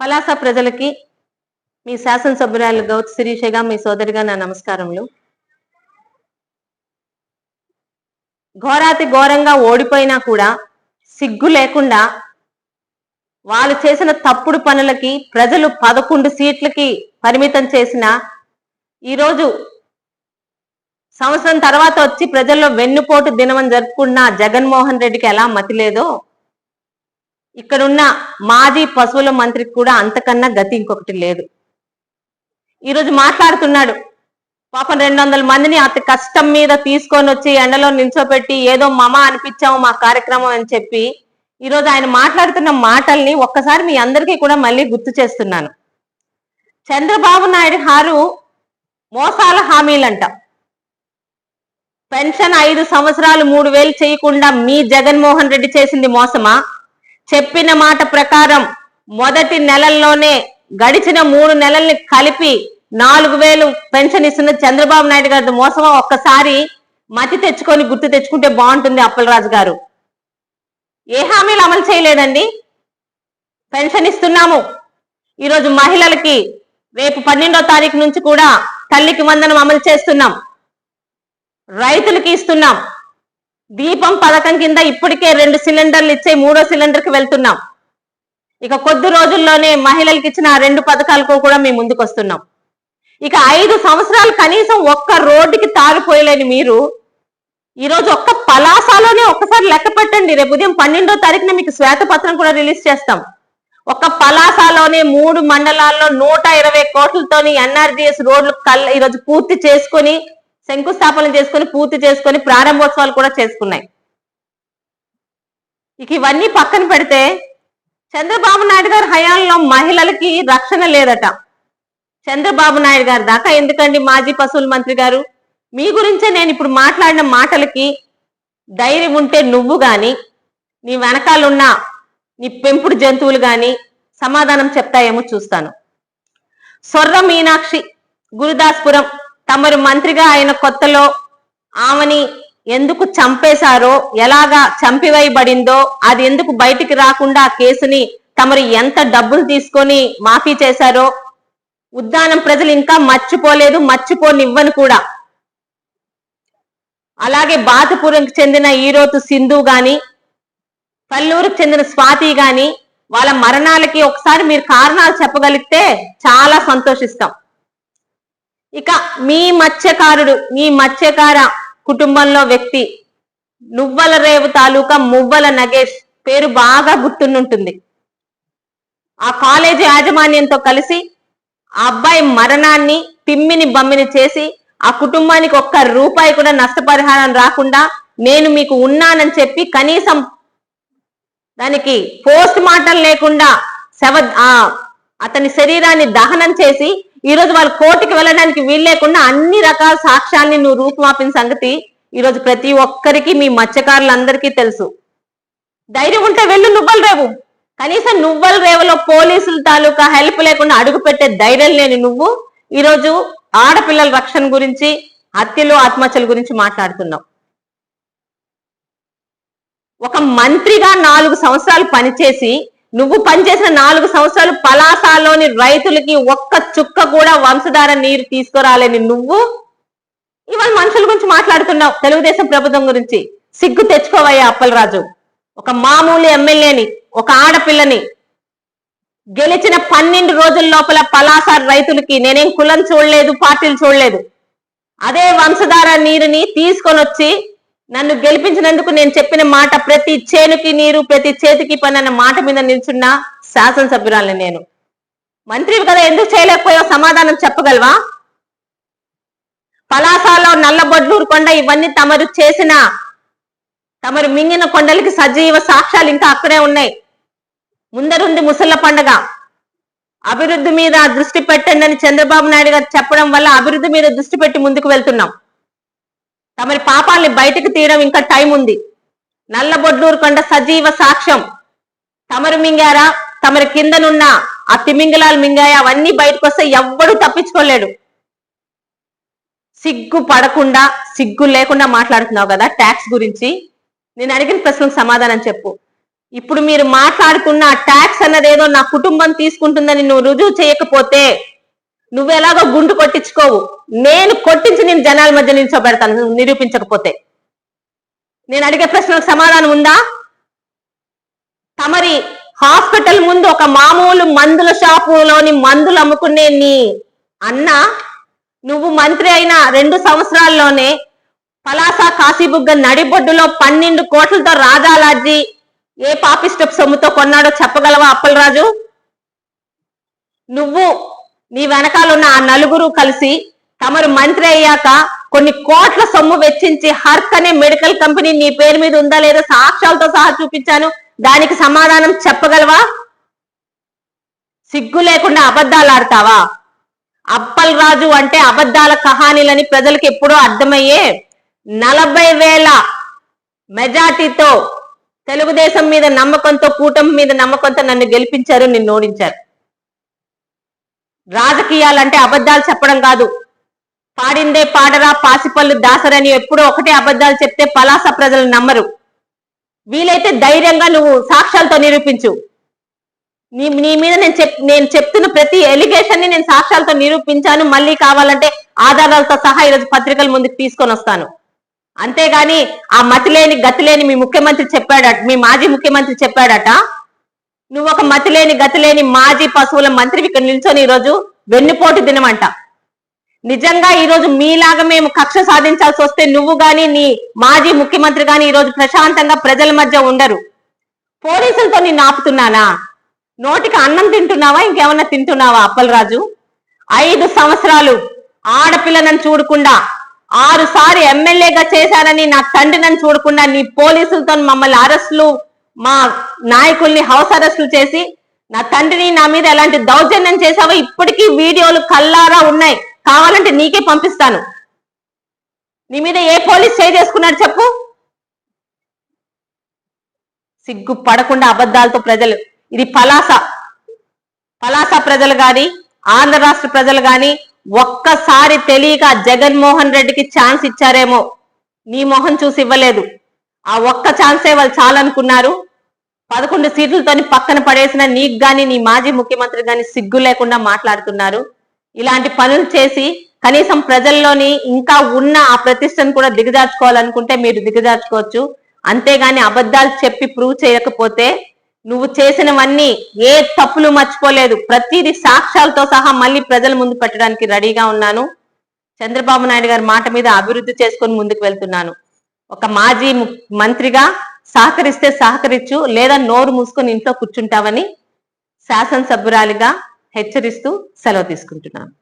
పలాస ప్రజలకి మీ శాసనసభ్యురాలు గౌత్ శిరీషగా మీ సోదరిగా నా నమస్కారములు. ఘోరాతి ఘోరంగా ఓడిపోయినా కూడా సిగ్గు లేకుండా వాళ్ళు చేసిన తప్పుడు పనులకి ప్రజలు పదకొండు సీట్లకి పరిమితం చేసిన ఈరోజు సంవత్సరం తర్వాత వచ్చి ప్రజల్లో వెన్నుపోటు దినమని జరుపుకున్న జగన్మోహన్ రెడ్డికి ఎలా మతి లేదో ఇక్కడున్న మాజీ పశువుల మంత్రికి కూడా అంతకన్నా గతి ఇంకొకటి లేదు. ఈరోజు మాట్లాడుతున్నాడు. పాపం రెండు వందల మందిని అతి కష్టం మీద తీసుకొని వచ్చి ఎండలో నిల్చోపెట్టి ఏదో మమ అనిపించాము మా కార్యక్రమం అని చెప్పి ఈరోజు ఆయన మాట్లాడుతున్న మాటల్ని ఒక్కసారి మీ అందరికీ కూడా మళ్ళీ గుర్తు చేస్తున్నాను. చంద్రబాబు నాయుడు గారు మోసాల హామీలంట. పెన్షన్ ఐదు సంవత్సరాలు మూడు వేలు చేయకుండా మీ జగన్మోహన్ రెడ్డి చేసింది మోసమా? చెప్పిన మాట ప్రకారం మొదటి నెలల్లోనే గడిచిన మూడు నెలల్ని కలిపి నాలుగు వేలు పెన్షన్ ఇస్తున్న చంద్రబాబు నాయుడు గారి మోసమా? ఒక్కసారి మతి తెచ్చుకొని గుర్తు తెచ్చుకుంటే బాగుంటుంది అప్పలరాజు గారు. ఏ హామీలు అమలు చేయలేదండి? పెన్షన్ ఇస్తున్నాము. ఈరోజు మహిళలకి రేపు పన్నెండో తారీఖు నుంచి కూడా తల్లికి వందనం అమలు చేస్తున్నాం. రైతులకి ఇస్తున్నాం. దీపం పథకం కింద ఇప్పటికే రెండు సిలిండర్లు ఇచ్చే మూడో సిలిండర్కి వెళ్తున్నాం. ఇక కొద్ది రోజుల్లోనే మహిళలకు ఇచ్చిన ఆ రెండు పథకాలకు కూడా మేము ముందుకు వస్తున్నాం ఇక ఐదు సంవత్సరాలు కనీసం ఒక్క రోడ్డుకి తారిపోయలేని మీరు ఈరోజు ఒక్క పలాసాలోనే ఒక్కసారి లెక్క పెట్టండి. రేపు ఉదయం పన్నెండో తారీఖున మీకు శ్వేతపత్రం కూడా రిలీజ్ చేస్తాం. ఒక్క పలాసాలోనే మూడు మండలాల్లో నూట ఇరవై కోట్లతోని ఎన్ఆర్జీఎస్ రోడ్లు కల్ ఈరోజు పూర్తి చేసుకొని శంకుస్థాపన చేసుకొని పూర్తి చేసుకొని ప్రారంభోత్సవాలు కూడా చేసుకున్నాయి. ఇక ఇవన్నీ పక్కన పెడితే చంద్రబాబు నాయుడు గారి హయాంలో మహిళలకి రక్షణ లేదట. చంద్రబాబు నాయుడు గారి దాకా ఎందుకండి మాజీ పశువుల మంత్రి గారు? మీ గురించే నేను ఇప్పుడు మాట్లాడిన మాటలకి ధైర్యం ఉంటే నువ్వు గాని నీ వెనకాలన్న నీ పెంపుడు జంతువులు గాని సమాధానం చెప్తాయేమో చూస్తాను. సొర్ర మీనాక్షి గురుదాస్పురం తమరు మంత్రిగా ఆయన కొత్తలో ఆమెని ఎందుకు చంపేశారో ఎలాగా చంపివేయబడిందో అది ఎందుకు బయటికి రాకుండా ఆ కేసుని తమరు ఎంత డబ్బులు తీసుకొని మాఫీ చేశారో ఉద్దానం ప్రజలు ఇంకా మర్చిపోలేదు మర్చిపోనివ్వను కూడా. అలాగే బాతపురంకి చెందిన ఈరోతు సింధు గాని పల్లూరుకు చెందిన స్వాతి గాని వాళ్ళ మరణాలకి ఒకసారి మీరు కారణాలు చెప్పగలిగితే చాలా సంతోషిస్తాం. ఇక మీ మత్స్యకారుడు మీ మత్స్యకార కుటుంబంలో వ్యక్తి నువ్వల రేవు తాలూకా మువ్వల నగేష్ పేరు బాగా గుర్తుంటుంది ఆ కాలేజీ యాజమాన్యంతో కలిసి ఆ అబ్బాయి మరణాన్ని తిమ్మిని బమ్మిని చేసి ఆ కుటుంబానికి ఒక్క రూపాయి కూడా నష్టపరిహారం రాకుండా నేను మీకు ఉన్నానని చెప్పి కనీసం దానికి పోస్ట్ మార్టం లేకుండా శవ అతని శరీరాన్ని దహనం చేసి ఈ రోజు వాళ్ళు కోర్టుకి వెళ్ళడానికి వీలు లేకుండా అన్ని రకాల సాక్ష్యాల్ని నువ్వు రూపుమాపిన సంగతి ఈ రోజు ప్రతి ఒక్కరికి మీ మత్స్యకారులందరికీ తెలుసు. ధైర్యం ఉంటే వెళ్ళు నువ్వల రేవు. కనీసం నువ్వల రేవులో పోలీసుల తాలూకా హెల్ప్ లేకుండా అడుగు పెట్టే ధైర్యం లేని నువ్వు ఈరోజు ఆడపిల్లల రక్షణ గురించి హత్యలు ఆత్మహత్యల గురించి మాట్లాడుతున్నావు. ఒక మంత్రిగా నాలుగు సంవత్సరాలు పనిచేసి నువ్వు పనిచేసిన నాలుగు సంవత్సరాలు పలాసాలోని రైతులకి ఒక్క చుక్క కూడా వంశధార నీరు తీసుకురాలేని నువ్వు? ఇవాళ మనుషుల గురించి మాట్లాడుతున్నావు తెలుగుదేశం ప్రభుత్వం గురించి. సిగ్గు తెచ్చుకోవయ్యా అప్పలరాజు. ఒక మామూలు ఎమ్మెల్యేని ఒక ఆడపిల్లని గెలిచిన పన్నెండు రోజుల లోపల పలాస రైతులకి నేనేం కులం చూడలేదు పార్టీలు చూడలేదు. అదే వంశధార నీరుని తీసుకొని వచ్చి నన్ను గెలిపించినందుకు నేను చెప్పిన మాట ప్రతి చేనుకి నీరు ప్రతి చేతికి పని అన్న మాట మీద నిల్చున్న శాసనసభ్యురాలని నేను. మంత్రి కదా ఎందుకు చేయలేకపోయావు సమాధానం చెప్పగలవా? పలాసాలో నల్లబొడ్లూరు కొండ ఇవన్నీ తమరు చేసిన తమరు మింగిన కొండలకి సజీవ సాక్ష్యాలు ఇంకా అక్కడే ఉన్నాయి. ముందరుంది ముసళ్ళ పండగ. అభివృద్ధి మీద దృష్టి పెట్టండి అని చంద్రబాబు నాయుడు గారు చెప్పడం వల్ల అభివృద్ధి మీద దృష్టి పెట్టి ముందుకు వెళ్తున్నాం. తమరి పాపాల్ని బయటకు తీయడం ఇంకా టైం ఉంది. నల్లబొడ్లూరు కొండ సజీవ సాక్ష్యం. తమరు మింగారా తమరి కిందనున్న ఆ తిమింగలాలు మింగాయా? అవన్నీ బయటకు వస్తే ఎవ్వడూ తప్పించుకోలేడు. సిగ్గు పడకుండా సిగ్గు లేకుండా మాట్లాడుతున్నావు కదా ట్యాక్స్ గురించి. నేను అడిగిన ప్రశ్నకు సమాధానం చెప్పు. ఇప్పుడు మీరు మాట్లాడుతున్న ట్యాక్స్ అన్నది ఏదో నా కుటుంబం తీసుకుంటుందని నువ్వు రుజువు చేయకపోతే నువ్వు ఎలాగో గుండు కొట్టించుకోవు. నేను కొట్టించి నేను జనాల మధ్య నిల్చోబెడతాను. నిరూపించకపోతే. నేను అడిగే ప్రశ్నలకు సమాధానం ఉందా? తమరి హాస్పిటల్ ముందు ఒక మామూలు మందుల షాపులోని మందులు అమ్ముకునే నీ అన్న నువ్వు మంత్రి అయిన రెండు సంవత్సరాల్లోనే పలాస కాశీబుగ్గ నడిబొడ్డులో పన్నెండు కోట్లతో రాజాలాజీ ఏ పాపిస్టప్ సొమ్ముతో కొన్నాడో చెప్పగలవా అప్పలరాజు? నువ్వు నీ వెనకాల ఉన్న ఆ నలుగురు కలిసి తమరు మంత్రి అయ్యాక కొన్ని కోట్ల సొమ్ము వెచ్చించి హర్క్ అనే మెడికల్ కంపెనీ నీ పేరు మీద ఉందా లేదా సాక్ష్యాలతో సహా చూపించాను. దానికి సమాధానం చెప్పగలవా? సిగ్గు లేకుండా అబద్ధాలు ఆడతావా? అప్పల్ రాజు అంటే అబద్ధాల కహానీలని ప్రజలకు ఎప్పుడో అర్థమయ్యే నలభై వేల మెజార్టీతో తెలుగుదేశం మీద నమ్మకంతో కూటమి మీద నమ్మకంతో నన్ను గెలిపించారు నిన్ను ఓడించారు. రాజకీయాలంటే అబద్ధాలు చెప్పడం కాదు. పాడిందే పాడరా పాసిపల్లు దాసరని ఎప్పుడో ఒకటే అబద్ధాలు చెప్తే పలాస ప్రజలు నమ్మరు. వీలైతే ధైర్యంగా నువ్వు సాక్ష్యాలతో నిరూపించు. నీ నీ మీద నేను చెప్ నేను చెప్తున్న ప్రతి ఎలిగేషన్ని నేను సాక్ష్యాలతో నిరూపించాను. మళ్ళీ కావాలంటే ఆధారాలతో సహా ఈరోజు పత్రికల ముందుకు తీసుకొని వస్తాను. అంతేగాని ఆ మతి లేని గతి లేని మీ ముఖ్యమంత్రి చెప్పాడట మీ మాజీ ముఖ్యమంత్రి చెప్పాడట నువ్వు ఒక మతిలేని గతిలేని మాజీ పశువుల మంత్రివి ఇక్కడ నిల్చొని ఈరోజు వెన్నుపోటు దినమంట. నిజంగా ఈరోజు మీలాగా మేము కక్ష సాధించాల్సి వస్తే నువ్వు గాని నీ మాజీ ముఖ్యమంత్రి గాని ఈరోజు ప్రశాంతంగా ప్రజల మధ్య ఉండరు. పోలీసులతో నిన్ను ఆపుతున్నానా? నోటికి అన్నం తింటున్నావా? ఇంకేమన్నా తింటున్నావా అప్పలరాజు? ఐదు సంవత్సరాలు ఆడపిల్లనని చూడకుండా ఆరు సారి ఎమ్మెల్యేగా చేశారని నా తండ్రి నన్ను చూడకుండా నీ పోలీసులతో మమ్మల్ని అరెస్టులు మా నాయకుల్ని హౌస్ అరెస్టులు చేసి నా తండ్రిని నా మీద ఎలాంటి దౌర్జన్యం చేశావో ఇప్పటికీ వీడియోలు కల్లారా ఉన్నాయి. కావాలంటే నీకే పంపిస్తాను. నీ మీద ఏ పోలీస్ చేయి చేసుకున్నాడు చెప్పు. సిగ్గు పడకుండా అబద్ధాలతో ప్రజలు ఇది పలాస. పలాస ప్రజలు గాని ఆంధ్ర రాష్ట్ర ప్రజలు గాని ఒక్కసారి తెలియక జగన్మోహన్ రెడ్డికి ఛాన్స్ ఇచ్చారేమో. నీ మొహం చూసి ఇవ్వలేదు. ఆ ఒక్క ఛాన్సే వాళ్ళు చాలనుకున్నారు. పదకొండు సీట్లతోని పక్కన పడేసిన నీకు గాని నీ మాజీ ముఖ్యమంత్రి గాని సిగ్గు లేకుండా మాట్లాడుతున్నారు. ఇలాంటి పనులు చేసి కనీసం ప్రజల్లోని ఇంకా ఉన్న ఆ ప్రతిష్టను కూడా దిగజార్చుకోవాలనుకుంటే మీరు దిగజార్చుకోవచ్చు. అంతేగాని అబద్ధాలు చెప్పి ప్రూవ్ చేయకపోతే నువ్వు చేసినవన్నీ ఏ తప్పులు మర్చిపోలేదు. ప్రతిదీ సాక్ష్యాలతో సహా మళ్ళీ ప్రజల ముందు పెట్టడానికి రెడీగా ఉన్నాను. చంద్రబాబు నాయుడు గారి మాట మీద అభివృద్ధి చేసుకొని ముందుకు వెళ్తున్నాను. ఒక మాజీ మంత్రిగా సహకరిస్తే సహకరించు లేదా నోరు మూసుకొని ఇంట్లో కూర్చుంటావని శాసనసభ్యురాలిగా హెచ్చరిస్తూ సెలవు తీసుకుంటున్నాను.